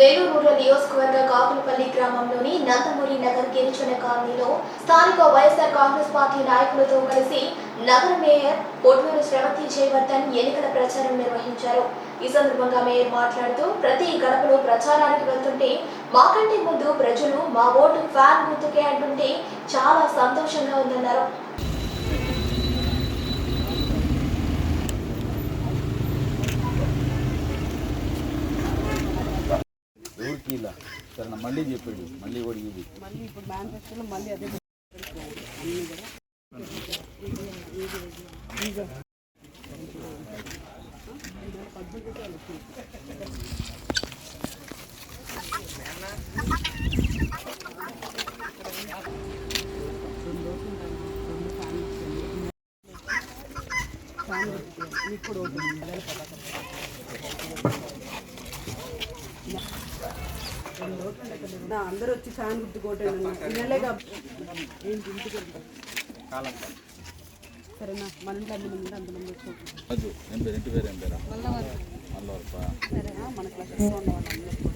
నెల్లూరు నియోజకవర్గ కాకులపల్లి గ్రామంలోని నందమూరి నగర్ గిరిజన కాలనీలో స్థానిక వైఎస్ఆర్ కాంగ్రెస్ పార్టీ నాయకులతో కలిసి నగర మేయర్ పొట్లూరు శ్రవంతి జయవర్ధన్ ఎన్నికల ప్రచారం నిర్వహించారు. ఈ సందర్భంగా మేయర్ మాట్లాడుతూ ప్రతి గడపలో ప్రచారానికి వెళ్తుంటే మాకంటే ముందు ప్రజలు మా ఓటు ఫ్యాన్ గుర్తుకే అంటుంటే చాలా సంతోషంగా ఉందన్నారు. సరే మళ్ళీ చెప్పాడు. మళ్ళీ కూడా ఇది మళ్ళీ ఇప్పుడు మేనిఫెస్టోలో మళ్ళీ అదే కూడా మీకు కూడా ఓటు వేయండి. నెల పథకం. రెండు ఓట్లు ఉన్నాయి కదా. నా అందరూ వచ్చి ఫ్యాన్ గుర్తు సరేనా మన ఇంట్లో అంతమంది ఉంటే అంతమంది వచ్చి వద్దు ఏం పేరు? ఇంటి పేరు ఏం పేరా? మల్లవరప సరేనా? మన క్లస్టర్లో ఉన్న వాళ్ళందరూ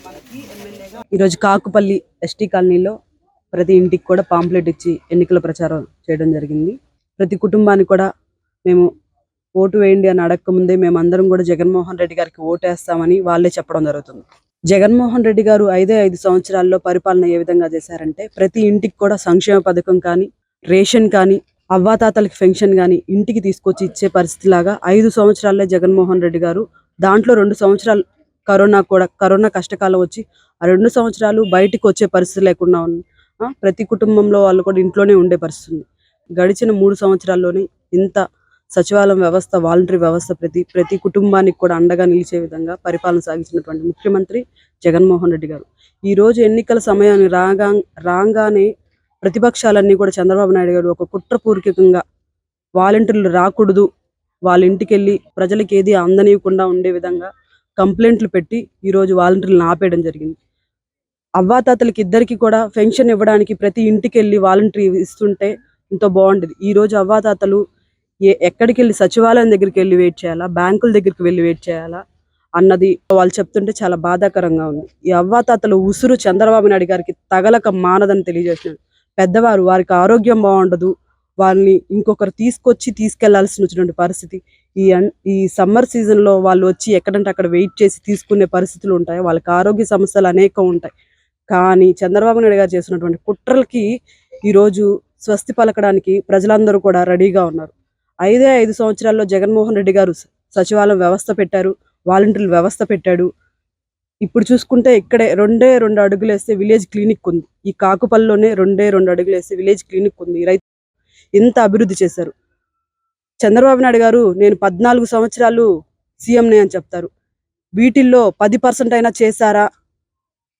మనకి ఎమ్మెల్యేగా ఈరోజు కాకుపల్లి ఎస్టీ కాలనీలో ప్రతి ఇంటికి కూడా పాంప్లెట్ ఇచ్చి ఎన్నికల ప్రచారం చేయడం జరిగింది. ప్రతి కుటుంబానికి కూడా మేము ఓటు వేయండి అని అడగకముందే మేము అందరం కూడా జగన్మోహన్ రెడ్డి గారికి ఓటేస్తామని వాళ్ళే చెప్పడం జరుగుతుంది. జగన్మోహన్ రెడ్డి గారు ఐదే ఐదు సంవత్సరాల్లో పరిపాలన ఏ విధంగా చేశారంటే ప్రతి ఇంటికి కూడా సంక్షేమ పథకం కానీ రేషన్ కానీ అవ్వాతాతలకి పెన్షన్ కానీ ఇంటికి తీసుకొచ్చి ఇచ్చే పరిస్థితి లాగా ఐదు సంవత్సరాలే జగన్మోహన్ రెడ్డి గారు దాంట్లో రెండు సంవత్సరాలు కరోనా కూడా కరోనా కష్టకాలం వచ్చి ఆ రెండు సంవత్సరాలు బయటికి వచ్చే పరిస్థితి లేకుండా ఉంది ప్రతి కుటుంబంలో వాళ్ళు కూడా ఇంట్లోనే ఉండే పరిస్థితి గడిచిన మూడు సంవత్సరాల్లోనే ఇంత సచివాలయం వ్యవస్థ వాలంటరీ వ్యవస్థ ప్రతి ప్రతి కుటుంబానికి కూడా అండగా నిలిచే విధంగా పరిపాలన సాగించినటువంటి ముఖ్యమంత్రి జగన్మోహన్ రెడ్డి గారు. ఈ రోజు ఎన్నికల సమయాన్ని రాగా రాగానే ప్రతిపక్షాలన్నీ కూడా చంద్రబాబు నాయుడు గారు ఒక కుట్రపూర్వకంగా వాలంటీర్లు రాకూడదు వాళ్ళ ఇంటికి వెళ్ళి ప్రజలకు ఏది అందనీయకుండా ఉండే విధంగా కంప్లైంట్లు పెట్టి ఈ రోజు వాలంటీర్లను ఆపేయడం జరిగింది. అవ్వాతాతలకి ఇద్దరికి కూడా పెన్షన్ ఇవ్వడానికి ప్రతి ఇంటికి వెళ్ళి వాలంటరీ ఇస్తుంటే ఎంతో బాగుండేది. ఈ రోజు అవ్వాతాతలు ఏ ఎక్కడికి వెళ్ళి సచివాలయం దగ్గరికి వెళ్ళి వెయిట్ చేయాలా? బ్యాంకుల దగ్గరికి వెళ్ళి వెయిట్ చేయాలా? అన్నది వాళ్ళు చెప్తుంటే చాలా బాధాకరంగా ఉంది. ఈ అవ్వాతాతలు ఉసురు చంద్రబాబు నాయుడు గారికి తగలక మానదని తెలియజేసినాడు పెద్దవారు వారికి ఆరోగ్యం బాగుండదు. వాళ్ళని ఇంకొకరు తీసుకొచ్చి తీసుకెళ్ళాల్సిన వచ్చినటువంటి పరిస్థితి. ఈ ఈ సమ్మర్ సీజన్లో వాళ్ళు వచ్చి ఎక్కడంటే అక్కడ వెయిట్ చేసి తీసుకునే పరిస్థితులు ఉంటాయి. వాళ్ళకి ఆరోగ్య సమస్యలు అనేకం ఉంటాయి. కానీ చంద్రబాబు నాయుడు గారు చేసినటువంటి కుట్రలకి ఈరోజు స్వస్తి పలకడానికి ప్రజలందరూ కూడా రెడీగా ఉన్నారు. ఐదే ఐదు సంవత్సరాల్లో జగన్మోహన్ రెడ్డి గారు సచివాలయం వ్యవస్థ పెట్టారు వాలంటీర్లు వ్యవస్థ పెట్టాడు. ఇప్పుడు చూసుకుంటే ఇక్కడే రెండే రెండు అడుగులు వేస్తే విలేజ్ క్లినిక్ ఉంది. ఈ కాకుపల్లిలోనే రెండే రెండు అడుగులు వేస్తే విలేజ్ క్లినిక్ ఉంది. రైతు ఎంత అభివృద్ధి చేశారు. చంద్రబాబు నాయుడు గారు నేను పద్నాలుగు సంవత్సరాలు సీఎంనే అని చెప్తారు. వీటిల్లో పది పర్సెంట్ అయినా చేశారా?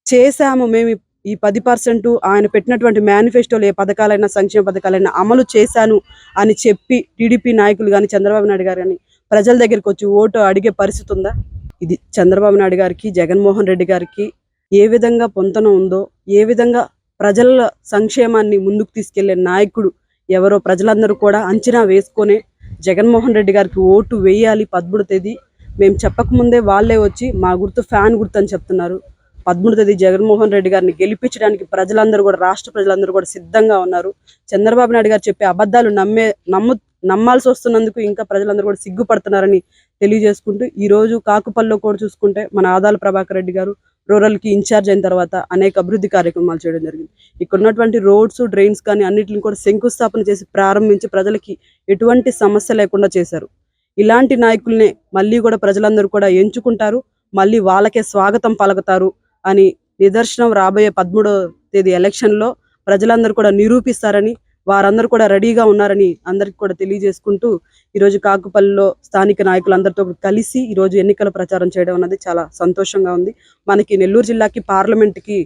చేశాము. మేము ఈ- పది పర్సెంట్ ఆయన పెట్టినటువంటి మేనిఫెస్టోలో ఏ పథకాలైనా సంక్షేమ పథకాలైనా అమలు చేశాను అని చెప్పి టీడీపీ నాయకులు కానీ చంద్రబాబు నాయుడు గారు కానీ ప్రజల దగ్గరికి వచ్చి ఓటు అడిగే పరిస్థితి ఉందా? ఇది చంద్రబాబు నాయుడు గారికి జగన్మోహన్ రెడ్డి గారికి ఏ విధంగా పొంతన ఉందో ఏ విధంగా ప్రజల సంక్షేమాన్ని ముందుకు తీసుకెళ్ళే నాయకుడు ఎవరో ప్రజలందరూ కూడా అంచనా వేసుకొని జగన్మోహన్ రెడ్డి గారికి ఓటు వేయాలి పదమూడు తేదీ. మేము చెప్పకముందే వాళ్ళే వచ్చి మా గుర్తు ఫ్యాన్ గుర్తు అని చెప్తున్నారు. పదమూడు తేదీ జగన్మోహన్ రెడ్డి గారిని గెలిపించడానికి ప్రజలందరూ కూడా రాష్ట్ర ప్రజలందరూ కూడా సిద్ధంగా ఉన్నారు. చంద్రబాబు నాయుడు గారు చెప్పే అబద్ధాలు నమ్మే నమ్ము నమ్మాల్సి వస్తున్నందుకు ఇంకా ప్రజలందరూ కూడా సిగ్గుపడుతున్నారని తెలియజేసుకుంటూ ఈ రోజు కాకుపల్లిలో కూడా చూసుకుంటే మన ఆదాల ప్రభాకర్ రెడ్డి గారు రూరల్కి ఇన్ఛార్జ్ అయిన తర్వాత అనేక అభివృద్ధి కార్యక్రమాలు చేయడం జరిగింది. ఇక్కడ ఉన్నటువంటి రోడ్స్ డ్రైన్స్ కానీ అన్నిటిని కూడా శంకుస్థాపన చేసి ప్రారంభించి ప్రజలకి ఎటువంటి సమస్య లేకుండా చేశారు. ఇలాంటి నాయకుల్నే మళ్ళీ కూడా ప్రజలందరూ కూడా ఎంచుకుంటారు. మళ్ళీ వాళ్ళకే స్వాగతం పలుకుతారు. అని నిదర్శనం రాబోయే పదమూడో తేదీ ఎలక్షన్లో ప్రజలందరూ కూడా నిరూపిస్తారని వారందరూ కూడా రెడీగా ఉన్నారని అందరికి కూడా తెలియజేసుకుంటూ ఈ రోజు కాకుపల్లిలో స్థానిక నాయకులందరితో కలిసి ఈ రోజు ఎన్నికల ప్రచారం చేయడం అన్నది చాలా సంతోషంగా ఉంది. మనకి నెల్లూరు జిల్లాకి పార్లమెంట్కి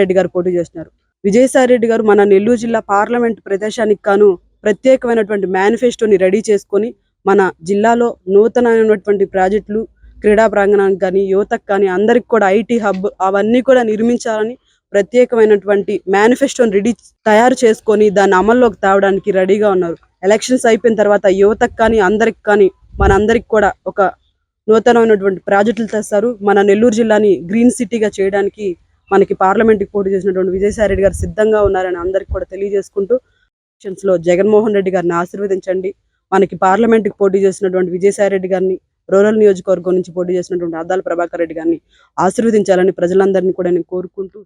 రెడ్డి గారు పోటీ చేస్తున్నారు. విజయసాయిరెడ్డి గారు మన నెల్లూరు జిల్లా పార్లమెంట్ ప్రదేశానికి గాను ప్రత్యేకమైనటువంటి మేనిఫెస్టోని రెడీ చేసుకొని మన జిల్లాలో నూతనమైనటువంటి ప్రాజెక్టులు క్రీడా ప్రాంగణానికి కానీ యువతకు కానీ అందరికి కూడా ఐటీ హబ్ అవన్నీ కూడా నిర్మించాలని ప్రత్యేకమైనటువంటి మేనిఫెస్టోని రెడీ తయారు చేసుకొని దాన్ని అమల్లోకి తేవడానికి రెడీగా ఉన్నారు. ఎలక్షన్స్ అయిపోయిన తర్వాత యువతకు కానీ అందరికి కానీ మనందరికి కూడా ఒక నూతనమైనటువంటి ప్రాజెక్టులు తెస్తారు. మన నెల్లూరు జిల్లాని గ్రీన్ సిటీగా చేయడానికి మనకి పార్లమెంట్కి పోటీ చేసినటువంటి విజయసాయి రెడ్డి గారు సిద్ధంగా ఉన్నారని అందరికి కూడా తెలియజేసుకుంటూ ఎలక్షన్స్లో జగన్మోహన్ రెడ్డి గారిని ఆశీర్వదించండి. మనకి పార్లమెంట్కి పోటీ చేసినటువంటి విజయసాయి రెడ్డి గారిని రూరల్ నియోజకవర్గం నుంచి పోటీ చేసినటువంటి అద్దాల ప్రభాకర్ రెడ్డి గారిని ఆశీర్వదించాలని ప్రజలందరినీ కూడా నేను కోరుకుంటూ